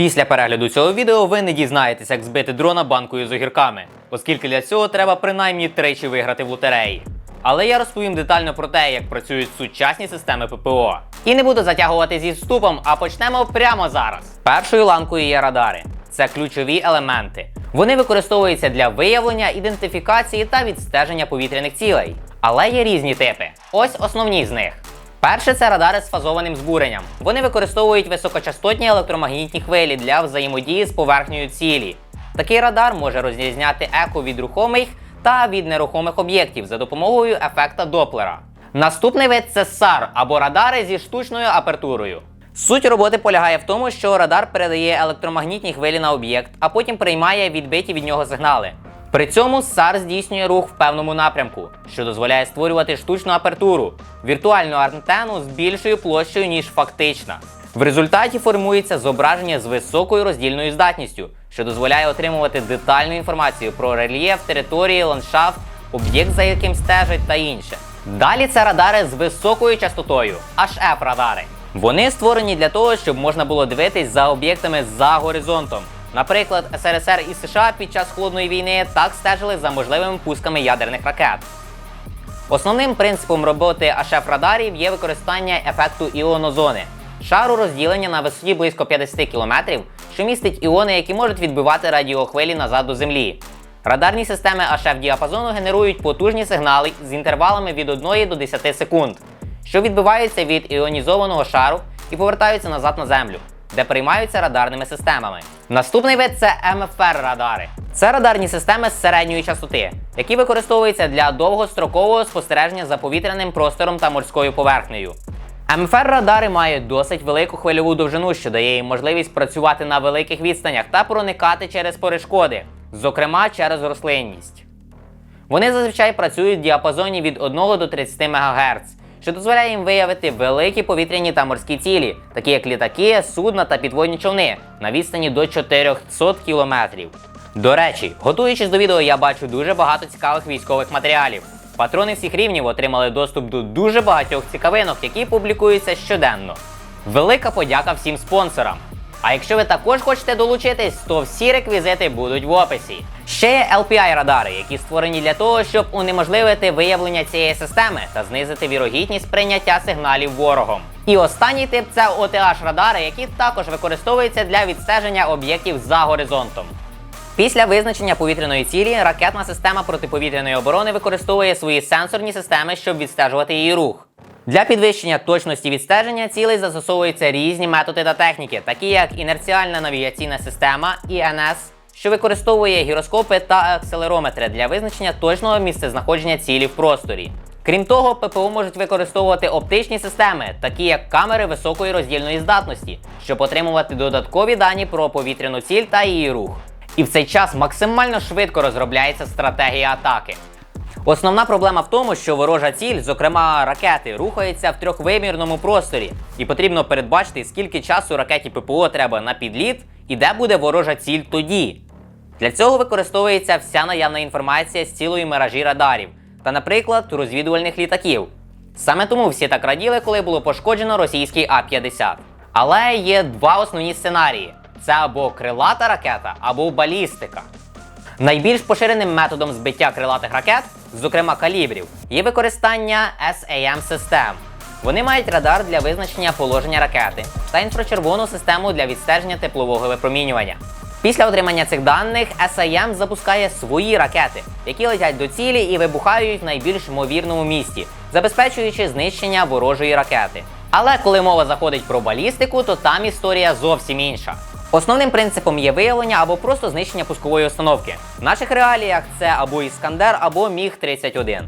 Після перегляду цього відео ви не дізнаєтеся, як збити дрона банкою з огірками, оскільки для цього треба принаймні тричі виграти в лотереї. Але я розповім детально про те, як працюють сучасні системи ППО. І не буду затягувати зі вступом, а почнемо прямо зараз. Першою ланкою є радари. Це ключові елементи. Вони використовуються для виявлення, ідентифікації та відстеження повітряних цілей. Але є різні типи. Ось основні з них. Перше це радари з фазованим збуренням. Вони використовують високочастотні електромагнітні хвилі для взаємодії з поверхнею цілі. Такий радар може розрізняти еко від рухомих та від нерухомих об'єктів за допомогою ефекта Доплера. Наступний вид це SAR або радари зі штучною апертурою. Суть роботи полягає в тому, що радар передає електромагнітні хвилі на об'єкт, а потім приймає відбиті від нього сигнали. При цьому SAR здійснює рух в певному напрямку, що дозволяє створювати штучну апертуру, віртуальну антенну з більшою площею, ніж фактична. В результаті формується зображення з високою роздільною здатністю, що дозволяє отримувати детальну інформацію про рельєф, території, ландшафт, об'єкт, за яким стежать та інше. Далі це радари з високою частотою HF радари. Вони створені для того, щоб можна було дивитись за об'єктами за горизонтом. Наприклад, СРСР і США під час холодної війни так стежили за можливими пусками ядерних ракет. Основним принципом роботи HF радарів є використання ефекту іонозони, шару розділення на висоті близько 50 км, що містить іони, які можуть відбивати радіохвилі назад до Землі. Радарні системи HF діапазону генерують потужні сигнали з інтервалами від 1 до 10 секунд, що відбиваються від іонізованого шару і повертаються назад на землю, де приймаються радарними системами. Наступний вид це МФР радари. Це радарні системи з середньої частоти, які використовуються для довгострокового спостереження за повітряним простором та морською поверхнею. МФР радари мають досить велику хвильову довжину, що дає їм можливість працювати на великих відстанях та проникати через перешкоди, зокрема через рослинність. Вони зазвичай працюють в діапазоні від 1 до 30 МГц, що дозволяє їм виявити великі повітряні та морські цілі, такі як літаки, судна та підводні човни на відстані до 400 кілометрів. До речі, готуючись до відео, я бачу дуже багато цікавих військових матеріалів. Патрони всіх рівнів отримали доступ до дуже багатьох цікавинок, які публікуються щоденно. Велика подяка всім спонсорам. А якщо ви також хочете долучитись, то всі реквізити будуть в описі. Ще є LPI радари, які створені для того, щоб унеможливити виявлення цієї системи та знизити вірогідність прийняття сигналів ворогом. І останній тип це OTH радари, які також використовуються для відстеження об'єктів за горизонтом. Після визначення повітряної цілі ракетна система протиповітряної оборони використовує свої сенсорні системи, щоб відстежувати її рух. Для підвищення точності відстеження цілей застосовуються різні методи та техніки, такі як інерціальна навігаційна система ІНС, що використовує гіроскопи та акселерометри для визначення точного місцезнаходження цілі в просторі. Крім того, ППО можуть використовувати оптичні системи, такі як камери високої роздільної здатності, щоб отримувати додаткові дані про повітряну ціль та її рух. І в цей час максимально швидко розробляється стратегія атаки. Основна проблема в тому, що ворожа ціль, зокрема ракети, рухається в трьохвимірному просторі, і потрібно передбачити, скільки часу ракеті ППО треба на підліт і де буде ворожа ціль тоді. Для цього використовується вся наявна інформація з цілої мережі радарів та, наприклад, розвідувальних літаків. Саме тому всі так раділи, коли було пошкоджено російський А-50. Але є два основні сценарії: це або крилата ракета, або балістика. Найбільш поширеним методом збиття крилатих ракет, зокрема калібрів, є використання SAM систем. Вони мають радар для визначення положення ракети та інфрачервону систему для відстеження теплового випромінювання. Після отримання цих даних SAM запускає свої ракети, які летять до цілі і вибухають в найбільш ймовірному місці, забезпечуючи знищення ворожої ракети. Але коли мова заходить про балістику, то там історія зовсім інша. Основним принципом є виявлення або просто знищення пускової установки. В наших реаліях це або Іскандер, або Міг-31.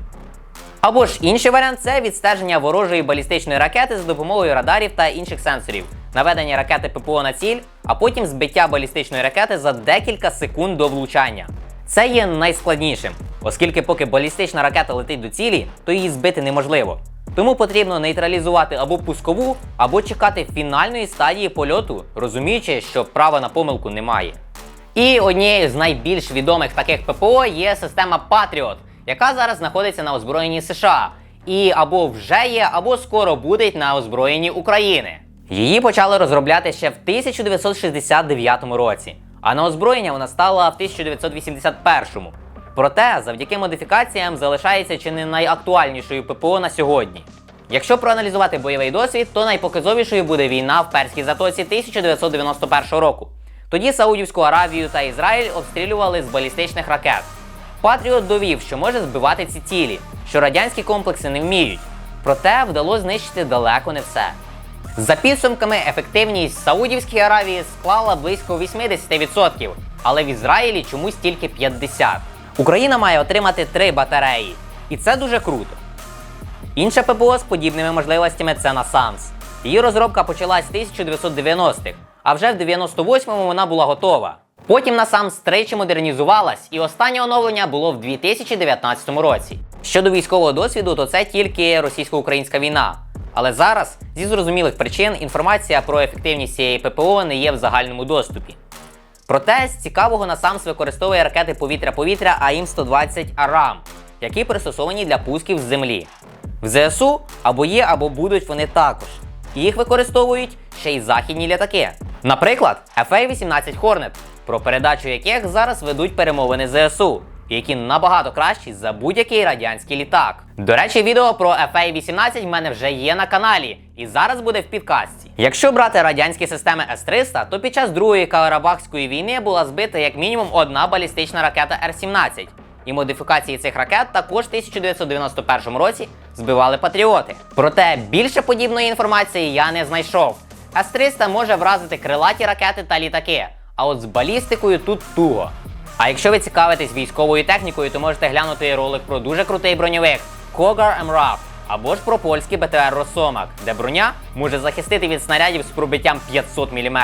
Або ж інший варіант це відстеження ворожої балістичної ракети за допомогою радарів та інших сенсорів, наведення ракети ППО на ціль, а потім збиття балістичної ракети за декілька секунд до влучання. Це є найскладнішим, оскільки поки балістична ракета летить до цілі, то її збити неможливо. Тому потрібно нейтралізувати або пускову, або чекати фінальної стадії польоту, розуміючи, що права на помилку немає. І однією з найбільш відомих таких ППО є система Patriot, яка зараз знаходиться на озброєнні США. І або вже є, або скоро буде на озброєнні України. Її почали розробляти ще в 1969 році, а на озброєння вона стала в 1981. Проте, завдяки модифікаціям, залишається чи не найактуальнішою ППО на сьогодні. Якщо проаналізувати бойовий досвід, то найпоказовішою буде війна в Перській затоці 1991 року. Тоді Саудівську Аравію та Ізраїль обстрілювали з балістичних ракет. Патріот довів, що може збивати ці цілі, що радянські комплекси не вміють. Проте вдалося знищити далеко не все. За підсумками, ефективність Саудівській Аравії склала близько 80%, але в Ізраїлі чомусь тільки 50%. Україна має отримати три батареї, і це дуже круто. Інше ППО з подібними можливостями це NASAMS. Її розробка почалась з 1990-х, а вже в 98-му вона була готова. Потім NASAMS тричі модернізувалась, і останнє оновлення було в 2019 році. Щодо військового досвіду, то це тільки російсько-українська війна. Але зараз, зі зрозумілих причин, інформація про ефективність цієї ППО не є в загальному доступі. Проте з цікавого насамс використовує ракети повітря-повітря АІМ-120 АРАМ, які пристосовані для пусків з землі. В ЗСУ або є, або будуть вони також. Їх використовують ще й західні літаки. Наприклад, FA-18 Hornet, про передачу яких зараз ведуть перемовини ЗСУ, які набагато кращі за будь-який радянський літак. До речі, відео про FA-18 в мене вже є на каналі, і зараз буде в підкасті. Якщо брати радянські системи С-300, то під час Другої Карабахської війни була збита як мінімум одна балістична ракета Р-17. І модифікації цих ракет також в 1991 році збивали патріоти. Проте більше подібної інформації я не знайшов. С-300 може вразити крилаті ракети та літаки, а от з балістикою тут туго. А якщо ви цікавитесь військовою технікою, то можете глянути ролик про дуже крутий броньовик Kogar MRAP, або ж про польський БТР Росомак, де броня може захистити від снарядів з пробиттям 500 мм.